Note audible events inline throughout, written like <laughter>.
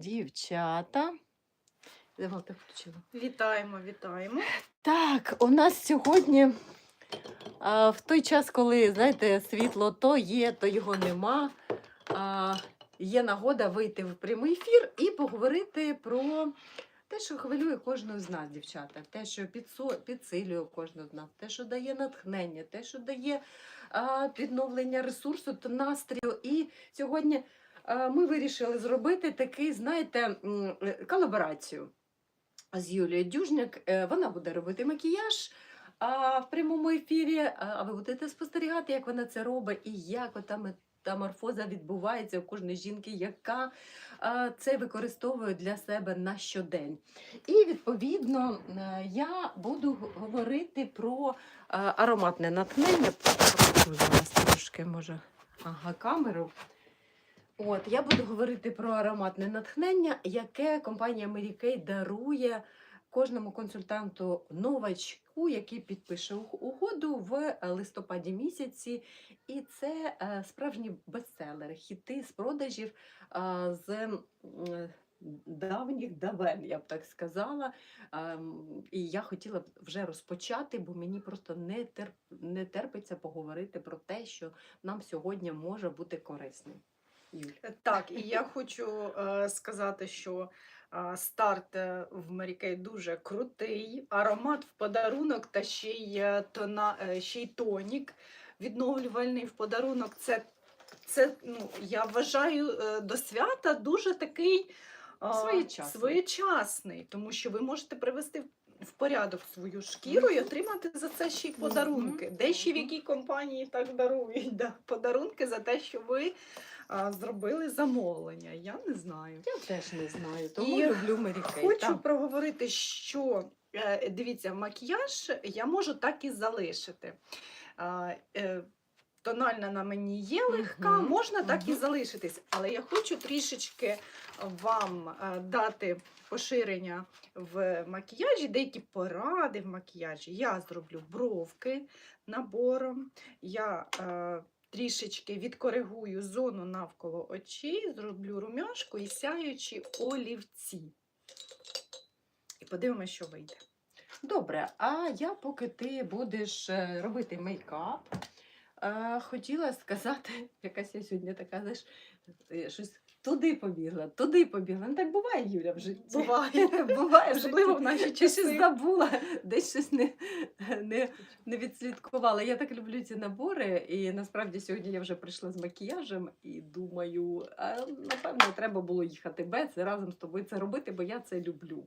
дівчата. Вітаємо, вітаємо. Так, у нас сьогодні а, в той час, коли, знаєте, світло то є, то його нема. А, є нагода вийти в прямий ефір і поговорити про те, що хвилює кожного з нас, дівчата, те, що підсилює кожного з нас, те, що дає натхнення, те, що дає а, підновлення ресурсу та настрою. І сьогодні ми вирішили зробити такий, знаєте, е, колаборацію з Юлією Дюжняк. Е, Вона буде робити макіяж в прямому ефірі, а ви будете спостерігати, як вона це робить і як ота метаморфоза відбувається у кожної жінки, яка це використовує для себе на щодень. І відповідно е, я буду говорити про ароматне натхнення. Зараз трошки, може, ага, камеру. От, я буду говорити про ароматне натхнення, яке компанія Mary Kay дарує кожному консультанту новачку, який підпише угоду в е, листопаді місяці. І це е, справжні бестселери, хіти з продажів з давніх давен, я б так сказала. Ем, І я хотіла б вже розпочати, бо мені просто не терпиться поговорити про те, що нам сьогодні може бути корисним. Юль. Так, і я хочу е, сказати, що е, старт е, в Марікей дуже крутий, аромат в подарунок та ще й, е, тона, е, ще й тонік відновлювальний в подарунок. Це, це ну, я вважаю е, до свята дуже такий е, Своєчасний. своєчасний, тому що ви можете привести в порядок свою шкіру і отримати за це ще й подарунки. Де ще в якій компанії так дарують да, подарунки за те, що ви зробили замовлення. Я не знаю. Я теж не знаю, тому І люблю Мері Кей. Хочу так. проговорити, що е, дивіться, макіяж я можу так і залишити. Е, Тональна на мені є легка, Мгм, можна так і залишитись, але я хочу трішечки вам е, дати поширення в макіяжі, деякі поради в макіяжі. Я зроблю бровки набором, я трішечки відкоригую зону навколо очей, зроблю румяшку і сяючі олівці. І подивимося, що вийде. Добре, а я, поки ти будеш е, робити мейкап, е, хотіла сказати, <laughs> якась я сьогодні така, знаєш, е, щось туди побігла, туди побігла. Ну так буває, Юля, в житті. Буває. <laughs> буває Особливо в наші часи. щось забула, десь щось не, не, не відслідкувала. Я так люблю ці набори, і насправді сьогодні я вже прийшла з макіяжем і думаю, а, напевно, треба було їхати без разом з тобою це робити, бо я це люблю.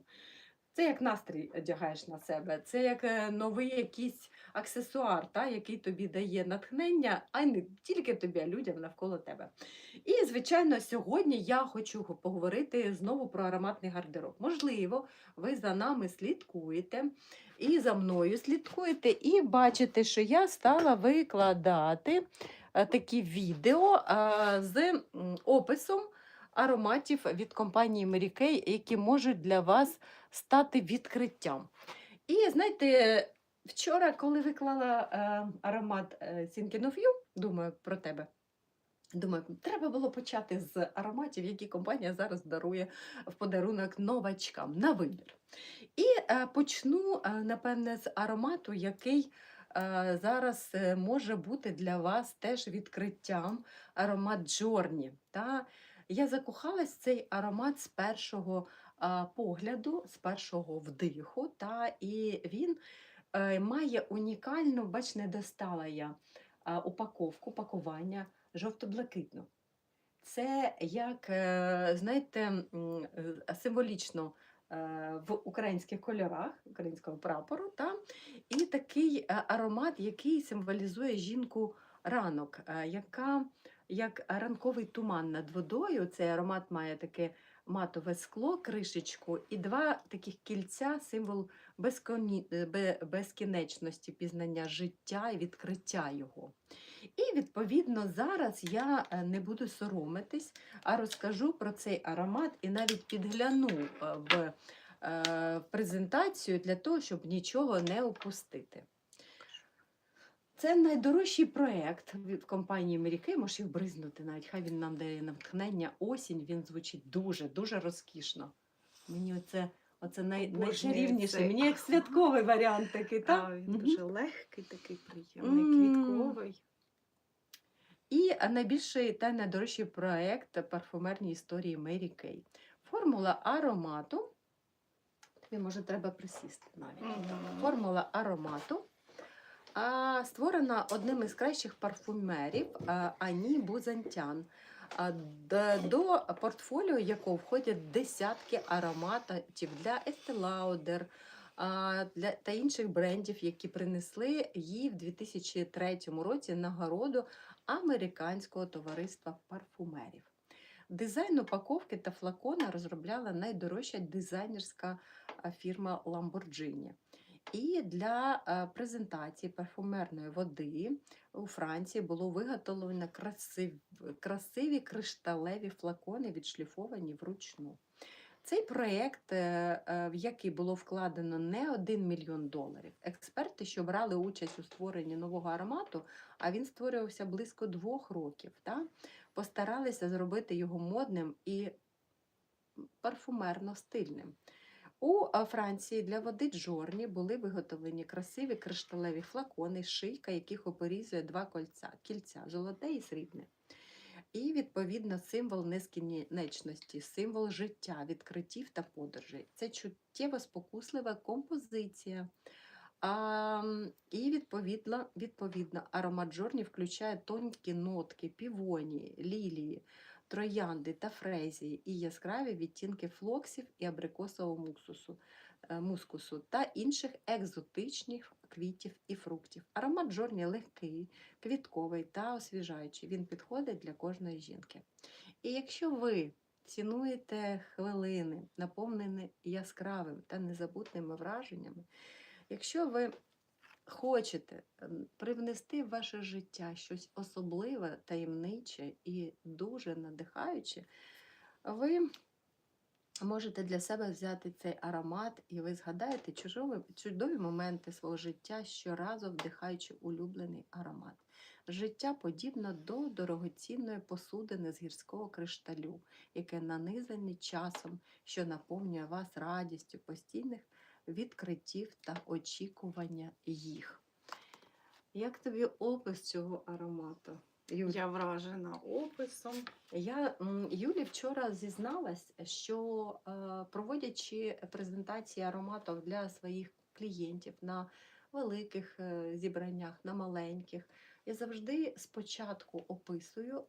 Це як настрій одягаєш на себе, це як е, новий якийсь аксесуар, та, який тобі дає натхнення, а не тільки тобі, а людям навколо тебе. І, звичайно, сьогодні я хочу поговорити знову про ароматний гардероб. Можливо, ви за нами слідкуєте і за мною слідкуєте, і бачите, що я стала викладати е, такі відео е, з описом ароматів від компанії Mary які можуть для вас стати відкриттям. І знаєте, вчора, коли виклала е, аромат е, of You, думаю про тебе. Думаю, треба було почати з ароматів, які компанія зараз дарує в подарунок новачкам на вибір. І е, почну, е, напевне, з аромату, який е, зараз е, може бути для вас теж відкриттям аромат Джорні. Та? Я закохалась цей аромат з першого погляду, з першого вдиху, та, і він е, має унікальну, бач, не достала я упаковку, пакування жовто-блакитну. Це як, е, знаєте, е, символічно в українських кольорах українського прапору, та? і такий аромат, який символізує жінку ранок, яка як ранковий туман над водою. Цей аромат має таке матове скло, кришечку, і два таких кільця, символ е, безкінечності пізнання життя і відкриття його. І відповідно зараз я е, не буду соромитись, а розкажу про цей аромат і навіть підгляну е, в презентацію для того, щоб нічого не упустити. Це найдорожчий проєкт від компанії Kay. Можеш їх бризнути навіть. Хай він нам дає натхнення. Осінь він звучить дуже, дуже розкішно. Мені оце, оце най, найчарівніше. Мені як <laughs> святковий варіант такий, так? А, він Мгм. дуже легкий, такий приємний, квітковий. І найбільший та найдорожчий проєкт парфумерній історії Мері Кей. Формула аромату. Тобі може треба присісти навіть. Мгм. Формула аромату. Створена одним із кращих парфумерів Ані Бузантян. До портфоліо якого входять десятки ароматів для Estee Lauder та інших брендів, які принесли їй в 2003 році нагороду Американського товариства парфумерів. Дизайн упаковки та флакона розробляла найдорожча дизайнерська фірма Lamborghini. І для е, презентації парфумерної води у Франції було виготовлено красиві, красиві кришталеві флакони, відшліфовані вручну. Цей проєкт, е, е, в який було вкладено не 1 мільйон доларів. Експерти, що брали участь у створенні нового аромату, а він створювався близько двох років, та, постаралися зробити його модним і парфумерно стильним. У Франції для води Джорні були виготовлені красиві кришталеві флакони, шийка яких опорізує два кольця, кільця золоте і срібне. І, відповідно, символ нескінченності, символ життя, відкриттів та подорожей. Це чуттєво спокуслива композиція. А, і відповідно, відповідно, аромат Джорні включає тонкі нотки, півонії, лілії, троянди та фрезії і яскраві відтінки флоксів і абрикосового муксусу, е, мускусу та інших екзотичних квітів і фруктів. Аромат Джорні легкий, квітковий та освіжаючий. Він підходить для кожної жінки. І якщо ви цінуєте хвилини, наповнені яскравими та незабутними враженнями, якщо ви хочете привнести в ваше життя щось особливе, таємниче і дуже надихаюче, ви можете для себе взяти цей аромат, і ви згадаєте чудові моменти свого життя, щоразу вдихаючи улюблений аромат. Життя подібно до дорогоцінної посудини з гірського кришталю, яке нанизане часом, що наповнює вас радістю постійних відкриттів та очікування їх. Як тобі опис цього аромату? Юль? Я вражена описом. Я Юлі вчора зізналась, що е, проводячи презентації ароматів для своїх клієнтів на великих е, зібраннях, на маленьких, я завжди спочатку описую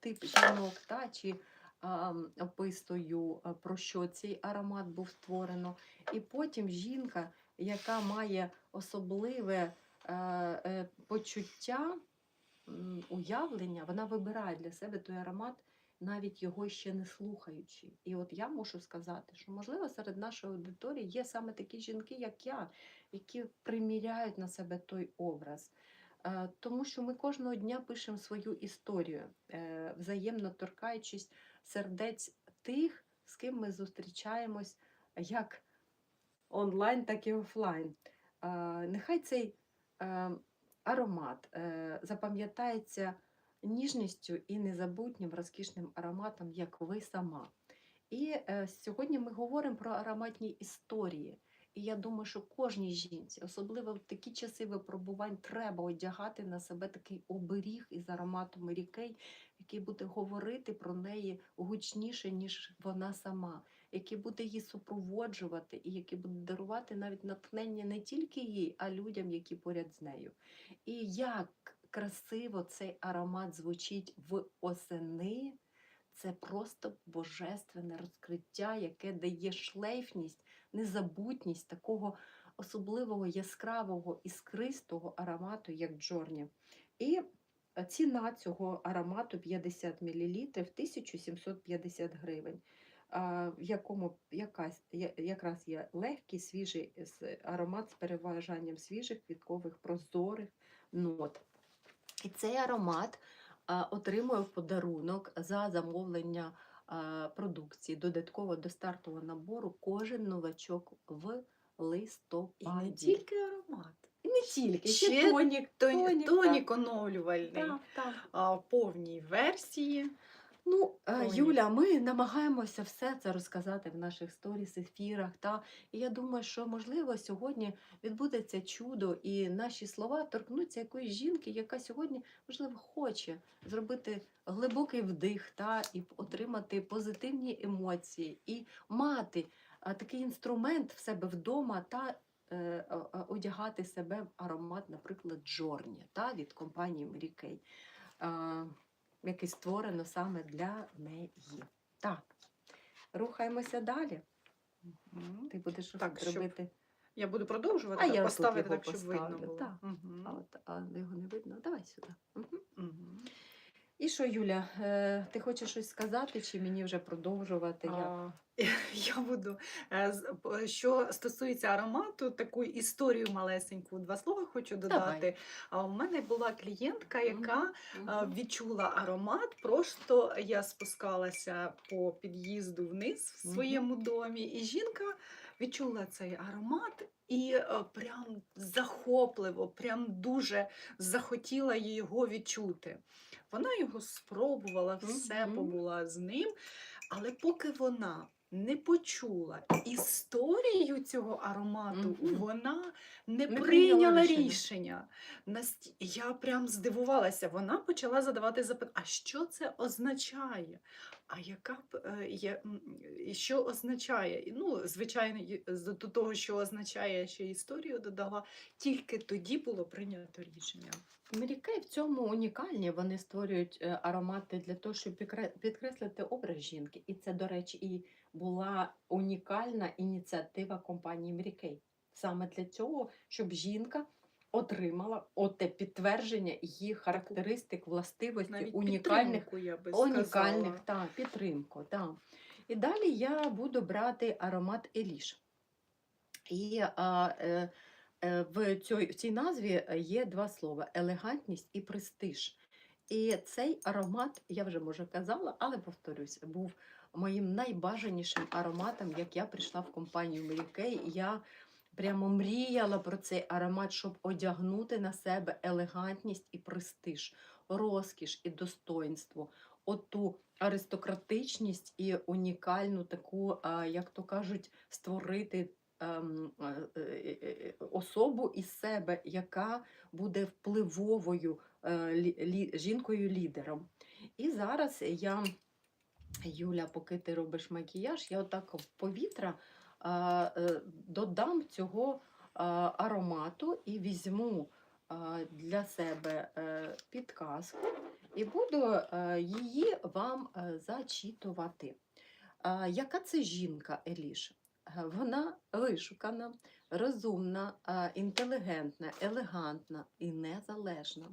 тип жінок та, чи описую, про що цей аромат був створено. І потім жінка, яка має особливе е, е, почуття, уявлення, вона вибирає для себе той аромат, навіть його ще не слухаючи. І от я мушу сказати, що можливо серед нашої аудиторії є саме такі жінки, як я, які приміряють на себе той образ. Е, Тому що ми кожного дня пишемо свою історію, взаємно торкаючись сердець тих, з ким ми зустрічаємось як онлайн, так і офлайн. Нехай цей е, аромат е, запам'ятається ніжністю і незабутнім розкішним ароматом, як ви сама. І е, сьогодні ми говоримо про ароматні історії. І я думаю, що кожній жінці, особливо в такі часи випробувань, треба одягати на себе такий оберіг із Mary Kay, який буде говорити про неї гучніше, ніж вона сама, який буде її супроводжувати, і який буде дарувати навіть натхнення не тільки їй, а людям, які поряд з нею. І як красиво цей аромат звучить в осени. Це просто божественне розкриття, яке дає шлейфність, незабутність такого особливого яскравого іскристого аромату, як Джорні. І ціна цього аромату 50 мл 1750 гривень, в якому якась, якраз є легкий, свіжий аромат з переважанням свіжих квіткових прозорих нот. І цей аромат отримує в подарунок за замовлення продукції додатково до стартового набору кожен новачок в І не тільки аромат. І не тільки, ще, Ще тонік, Тонік, тонік, тонік оновлювальний так, так. а, в повній версії. Ну, е, Юля, ми намагаємося все це розказати в наших сторіс, ефірах. Та і я думаю, що можливо сьогодні відбудеться чудо, і наші слова торкнуться якоїсь жінки, яка сьогодні можливо хоче зробити глибокий вдих, та і отримати позитивні емоції, і мати такий інструмент в себе вдома та. Е, а, а, Одягати себе в аромат, наприклад, Джорні та, від компанії Mary Kay. Який створено саме для неї. Так, рухаємося далі. Ти будеш Так, щоб робити. Я буду продовжувати А я поставити його так, щоб видно було. так. Мгм. А, от, а його не видно. Давай сюди. Мгм. Мгм. І що, Юля, е, ти хочеш щось сказати, чи мені вже продовжувати? Як? <laughs> Я буду. е, Що стосується аромату, таку історію малесеньку, два слова хочу додати. А у мене була клієнтка, яка Мгм. відчула аромат. Просто я спускалася по під'їзду вниз в своєму домі, і жінка відчула цей аромат і е, прям захопливо, прям дуже захотіла його відчути. Вона його спробувала, все побула з ним, але поки вона не почула історію цього аромату, Мгм. вона не, прийняла прийняла рішення. рішення. Я прям здивувалася. Вона почала задавати запитання, а що це означає? А яка б е, є, що означає? Ну, звичайно, до того, що означає, ще історію додала, тільки тоді було прийнято рішення. Мрікей в цьому унікальні. Вони створюють е, аромати для того, щоб підкреслити образ жінки. І це, до речі, і була унікальна ініціатива компанії Мрікей. Саме для цього, щоб жінка отримала оте підтвердження її характеристик, властивостей, Навіть унікальних підтримку, я би унікальних та, підтримку. Та. І далі я буду брати аромат Еліш. І а, е, е, в, цій, в цій назві е, є два слова: елегантність і престиж. І цей аромат, я вже може казала, але повторюсь, був моїм найбажанішим ароматом, як я прийшла в компанію Kay. Я прямо мріяла про цей аромат, щоб одягнути на себе елегантність і престиж, розкіш і достоинство, оту аристократичність і унікальну таку, як то кажуть, створити ем, е, е, е, особу із себе, яка буде впливовою лі- лі- жінкою-лідером. І зараз я, Юля, поки ти робиш макіяж, я отак в повітря додам цього аромату і візьму для себе е, підказку і буду е, її вам е, зачитувати. Яка це жінка Еліш? Е, Вона вишукана, розумна, інтелігентна, елегантна і незалежна.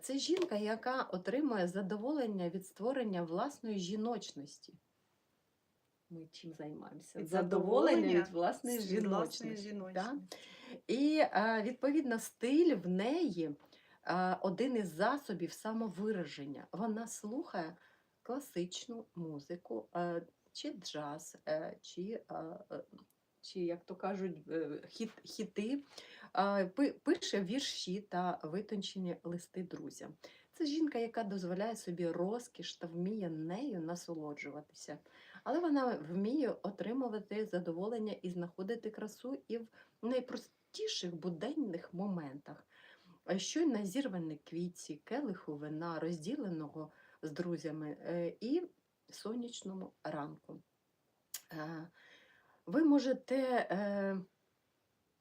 Це жінка, яка отримує задоволення від створення власної жіночності. Ми чим займаємося? Задоволення від власної жіночності. жіночності. І відповідно стиль в неї один із засобів самовираження. Вона слухає класичну музику, чи джаз, е, чи, е, чи як то кажуть, е, хіт, хіти, пише вірші та витончені листи друзям. Це жінка, яка дозволяє собі розкіш та вміє нею насолоджуватися. Але вона вміє отримувати задоволення і знаходити красу і в найпростіших буденних моментах. А Щойно зірвані квітці, келиху вина, розділеного з друзями е, і сонячному ранку. Е, Ви можете е,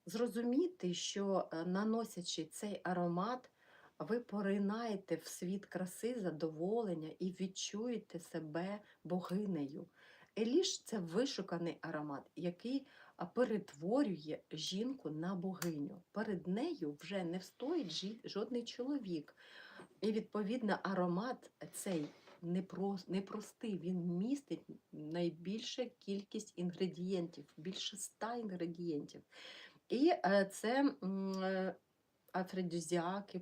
зрозуміти, що е, наносячи цей аромат, ви поринаєте в світ краси, задоволення і відчуєте себе богинею. Еліш це вишуканий аромат, який перетворює жінку на богиню. Перед нею вже не встоїть жодний чоловік. І відповідно аромат цей непростий, він містить найбільшу кількість інгредієнтів, більше ста інгредієнтів. І е, це е,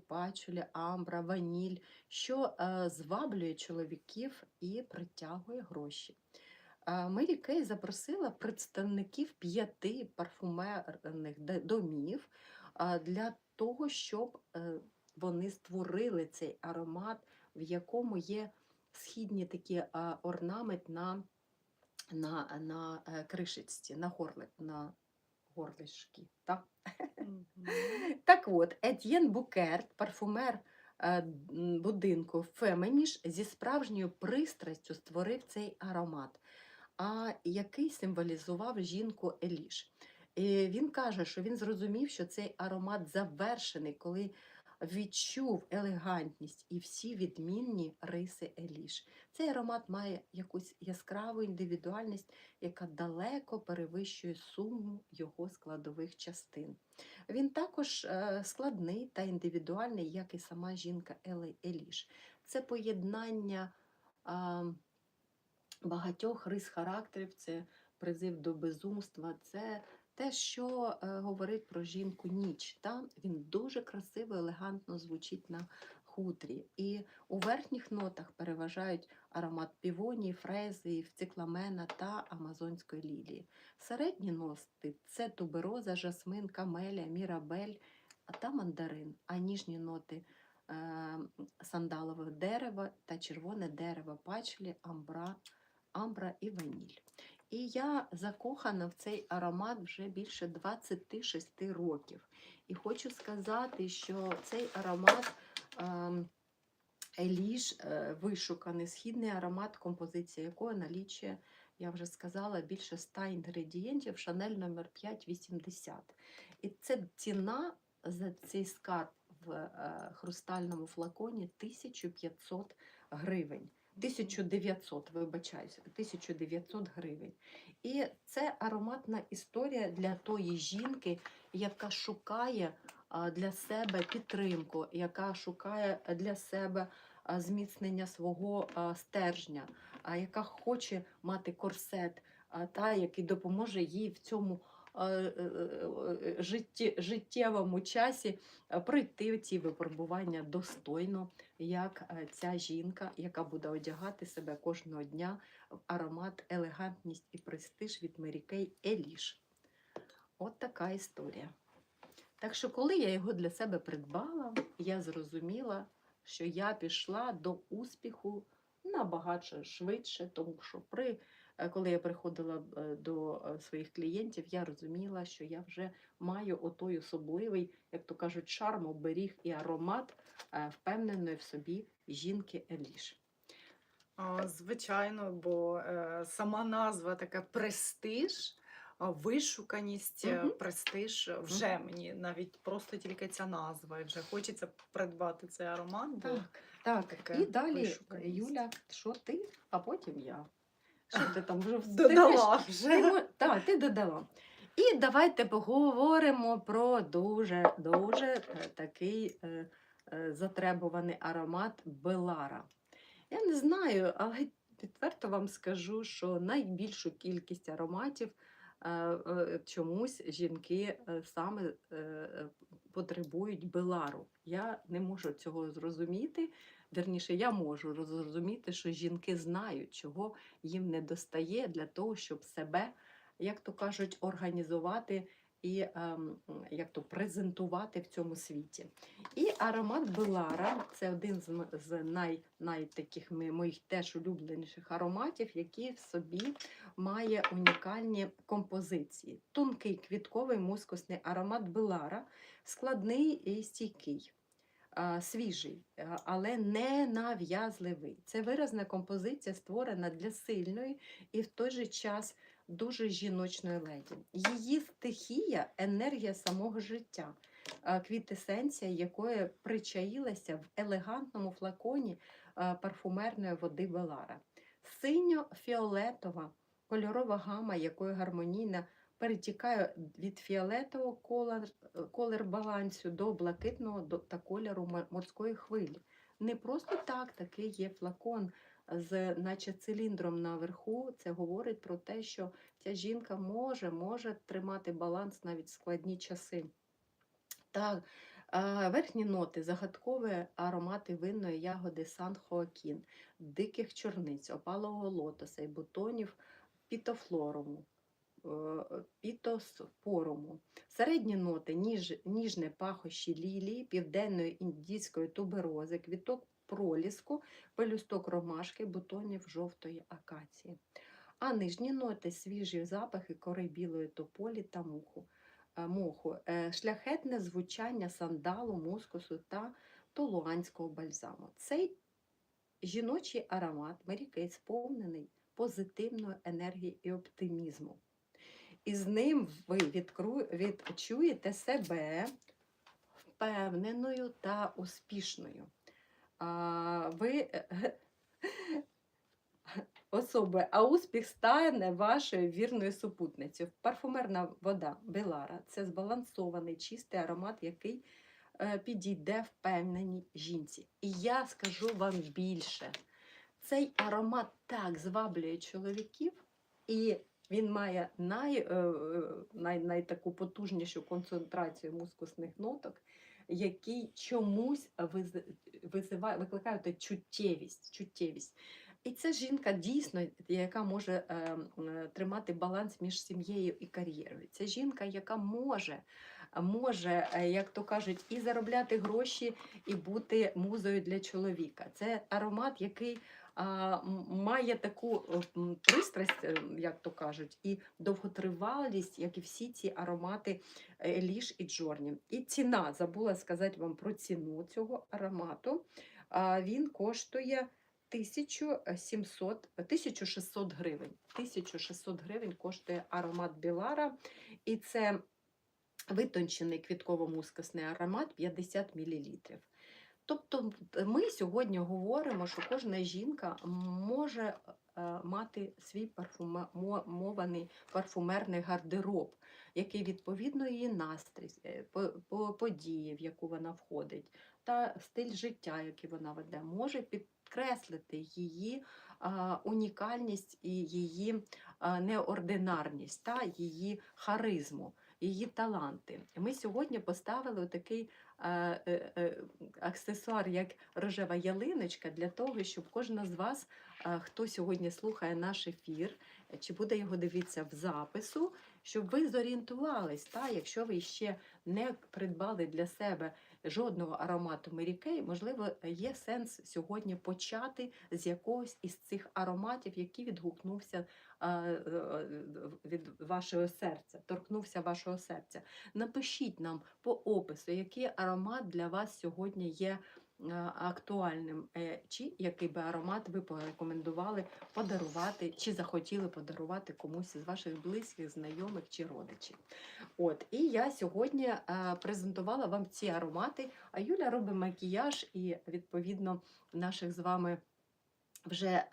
пачулі, амбра, ваніль, що е, зваблює чоловіків і притягує гроші. Мері Кей запросила представників п'яти парфумерних домів для того, щоб е, вони створили цей аромат, в якому є східні такі орнамент на, на, на е, кришечці, на горле, на горлишки. Так? Мгм. <laughs> Так от, Етьєн Букерт, парфумер е, будинку Феменіш, зі справжньою пристрастю створив цей аромат, а який символізував жінку Еліш. І він каже, що він зрозумів, що цей аромат завершений, коли відчув елегантність і всі відмінні риси Еліш. Цей аромат має якусь яскраву індивідуальність, яка далеко перевищує суму його складових частин. Він також е, складний та індивідуальний, як і сама жінка Еле- Еліш. Це поєднання багатьох рис характерів, це призив до безумства, це те, що е, говорить про жінку ніч. Та? Він дуже красиво, елегантно звучить на хутрі. І у верхніх нотах переважають аромат півонії, фрези, цикламена та амазонської лілії. Середні ноти це тубероза, жасмин, камеля, мірабель та мандарин, а ніжні ноти е, сандалове дерево та червоне дерево, пачлі, амбра, амбра і ваніль. І я закохана в цей аромат вже більше 26 років. І хочу сказати, що цей аромат ем, Еліш е, вишуканий, східний аромат, композиція якої налічує, я вже сказала, більше 100 інгредієнтів, шанель номер 580. І це ціна за цей скарб в е, хрустальному флаконі 1500 гривень. 1900, вибачаюся, 1900 гривень. І це ароматна історія для тої жінки, яка шукає для себе підтримку, яка шукає для себе зміцнення свого стержня, яка хоче мати корсет, та, який допоможе їй в цьому е, е, е, життєвому часі пройти ці випробування достойно, як ця жінка, яка буде одягати себе кожного дня в аромат, елегантність і престиж від Kay Еліш. От така історія. Так що, коли я його для себе придбала, я зрозуміла, що я пішла до успіху набагато швидше, тому що при, коли я приходила е, до е, своїх клієнтів, я розуміла, що я вже маю отой особливий, як то кажуть, шарм, оберіг і аромат е, впевненої в собі жінки Еліш. Звичайно, бо е, сама назва така престиж, вишуканість, е, Мгм. престиж вже мені навіть просто тільки ця назва. І вже хочеться придбати цей аромат. Бо Так, так. І далі. Юля, що ти, а потім я. Що ти там вже додала вже. мо- так, ти додала. І давайте поговоримо про дуже дуже е, такий е, е, затребуваний аромат Белара. Я не знаю, але відверто вам скажу, що найбільшу кількість ароматів е, е, чомусь жінки е, саме е, е, потребують Белару. Я не можу цього зрозуміти. Вірніше, я можу зрозуміти, що жінки знають, чого їм не достає для того, щоб себе, як то кажуть, організувати і ем, як то презентувати в цьому світі. І аромат Белара це один з, з най, най таких моїх теж улюбленіших ароматів, який в собі має унікальні композиції. Тонкий квітковий мускусний аромат Белара, складний і стійкий. Свіжий, але не нав'язливий. Це виразна композиція, створена для сильної і в той же час дуже жіночної леді. Її стихія енергія самого життя, квітесенція якої причаїлася в елегантному флаконі парфумерної води Белара. Синьо-фіолетова кольорова гама, якою гармонійно перетікає від фіолетового колор, колір балансу до блакитного та кольору морської хвилі. Не просто так такий є флакон з наче циліндром наверху. Це говорить про те, що ця жінка може, може тримати баланс навіть в складні часи. Так, верхні ноти, загадкові аромати винної ягоди Сан Хоакін, диких чорниць, опалого лотоса і бутонів пітофлоруму. Пітоспоруму. Середні ноти ніж, ніжне пахощі лілії, південної індійської туберози, квіток проліску, пелюсток ромашки, бутонів жовтої акації. А нижні ноти свіжі запахи кори білої тополі та муху, е, моху, е, шляхетне звучання сандалу, мускусу та толуанського бальзаму. Цей жіночий аромат Маріки сповнений позитивної енергії і оптимізму. І з ним ви відкру... відчуєте себе впевненою та успішною. А, ви <laughs> особи, а успіх стане вашою вірною супутницею. Парфумерна вода Белара це збалансований чистий аромат, який е, підійде впевненій жінці. І я скажу вам більше. Цей аромат так зваблює чоловіків, і він має най, е, е, най, най таку потужнішу концентрацію мускусних ноток, який чомусь виз- визиває, викликає те чуттєвість, чуттєвість. І це жінка дійсно, яка може е, тримати баланс між сім'єю і кар'єрою. Це жінка, яка може, може, е, як то кажуть, і заробляти гроші, і бути музою для чоловіка. Це аромат, який має таку е, пристрасть, е, як то кажуть, і довготривалість, як і всі ці аромати е, Ліш і Джорні. І ціна, забула сказати вам про ціну цього аромату. Він коштує 1700, 1600 гривень. 1600 гривень коштує аромат Білара. І це витончений квітково-мускусний аромат 50 мл. Тобто ми сьогодні говоримо, що кожна жінка може е, мати свій парфумований парфумерний гардероб, який відповідно її настрій, е, по- по- події, в яку вона входить, та стиль життя, який вона веде, може підкреслити її унікальність і її неординарність та її харизму, її таланти. Ми сьогодні поставили такий е, е, е, аксесуар, як рожева ялиночка, для того, щоб кожна з вас, е, хто сьогодні слухає наш ефір, е, чи буде його дивитися в запису, щоб ви зорієнтувались, та, якщо ви ще не придбали для себе жодного аромату Мерікей, можливо, є сенс сьогодні почати з якогось із цих ароматів, який відгукнувся е, е, від вашого серця, торкнувся вашого серця. Напишіть нам по опису, який аромат для вас сьогодні є актуальним, е, чи який би аромат ви порекомендували подарувати, чи захотіли подарувати комусь з ваших близьких, знайомих чи родичів. От, і я сьогодні е, презентувала вам ці аромати, а Юля робить макіяж і відповідно наших з вами. Вже е,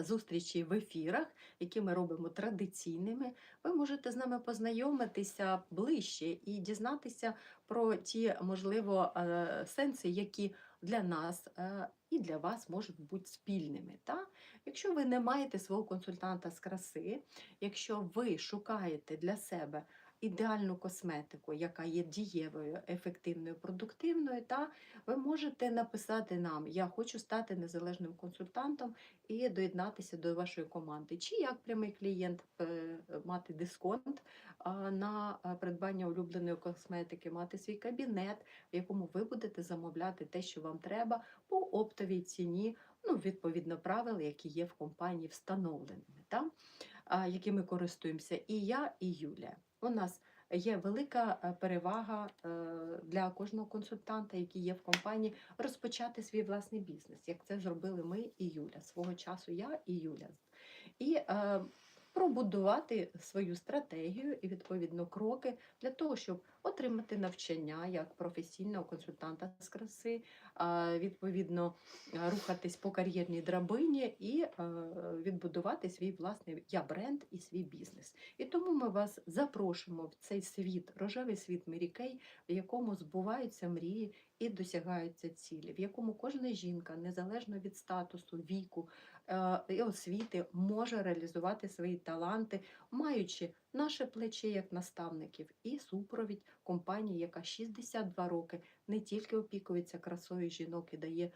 зустрічі в ефірах, які ми робимо традиційними, ви можете з нами познайомитися ближче і дізнатися про ті, можливо, е, сенси, які для нас е, і для вас можуть бути спільними. Та? Якщо ви не маєте свого консультанта з краси, якщо ви шукаєте для себе ідеальну косметику, яка є дієвою, ефективною, продуктивною, та ви можете написати нам: Я хочу стати незалежним консультантом і доєднатися до вашої команди. Чи як прямий клієнт е, мати дисконт на придбання улюбленої косметики, мати свій кабінет, в якому ви будете замовляти те, що вам треба, по оптовій ціні, ну, відповідно правил, які є в компанії встановленими, та? якими користуємося і я, і Юлія. У нас є велика е, перевага е, для кожного консультанта, який є в компанії, розпочати свій власний бізнес, як це зробили ми і Юля. Свого часу я і Юля. І е, пробудувати свою стратегію і відповідно кроки для того, щоб отримати навчання як професійного консультанта з краси, відповідно е, рухатись по кар'єрній драбині і е, відбудувати свій власний я бренд і свій бізнес. І тому ми вас запрошуємо в цей світ, рожевий світ Мірікей, в якому збуваються мрії і досягаються цілі, в якому кожна жінка, незалежно від статусу, віку е, і освіти, може реалізувати свої таланти, маючи наше плече як наставників і супровідь компанії, яка 62 роки не тільки опікується красою жінок і дає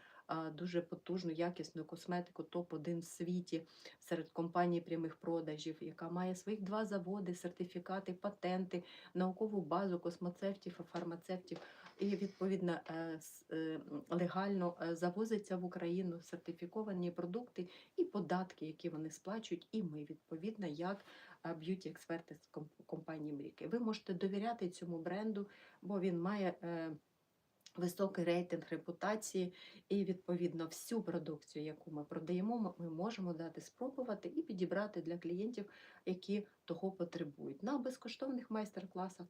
дуже потужну, якісну косметику, топ-1 в світі серед компаній прямих продажів, яка має своїх два заводи, сертифікати, патенти, наукову базу космоцевтів і фармацевтів. І відповідно е, е, легально е, завозиться в Україну сертифіковані продукти і податки, які вони сплачують, і ми відповідно як б'юті експерти з компанії Мріки. Ви можете довіряти цьому бренду, бо він має. Високий рейтинг репутації, і відповідно всю продукцію, яку ми продаємо, ми можемо дати спробувати і підібрати для клієнтів, які того потребують на безкоштовних майстер-класах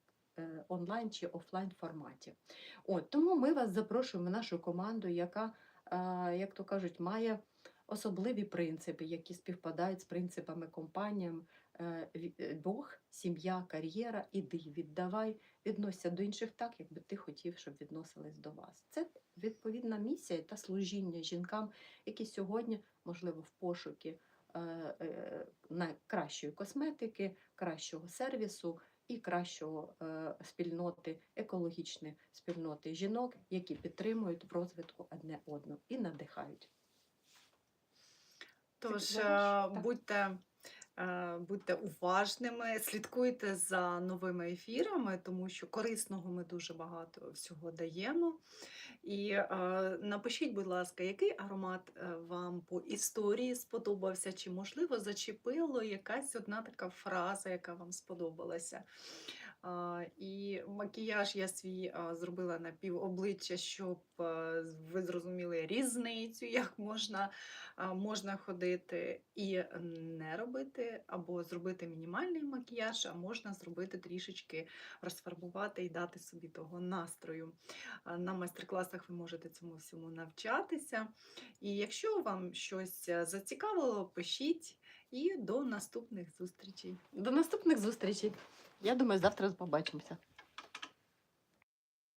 онлайн чи офлайн форматі. От тому ми вас запрошуємо в нашу команду, яка, е, як то кажуть, має особливі принципи, які співпадають з принципами компаніям. е, ві- е, Бог, сім'я, кар'єра, іди, віддавай, відносься до інших так, якби ти хотів, щоб відносились до вас. Це відповідна місія та служіння жінкам, які сьогодні, можливо, в пошукі е, е, найкращої косметики, кращого сервісу і кращого е, спільноти, екологічної спільноти жінок, які підтримують в розвитку одне одного і надихають. Тож е, будьте, будьте уважними, слідкуйте за новими ефірами, тому що корисного ми дуже багато всього даємо. І е, напишіть, будь ласка, який аромат е, вам по історії сподобався, чи, можливо, зачепило якась одна така фраза, яка вам сподобалася. І макіяж я свій зробила на пів обличчя, щоб ви зрозуміли різницю, як можна, можна ходити і не робити, або зробити мінімальний макіяж, а можна зробити трішечки розфарбувати і дати собі того настрою. На майстер-класах ви можете цьому всьому навчатися. І якщо вам щось зацікавило, пишіть і до наступних зустрічей. До наступних зустрічей. Я думаю, завтра побачимося.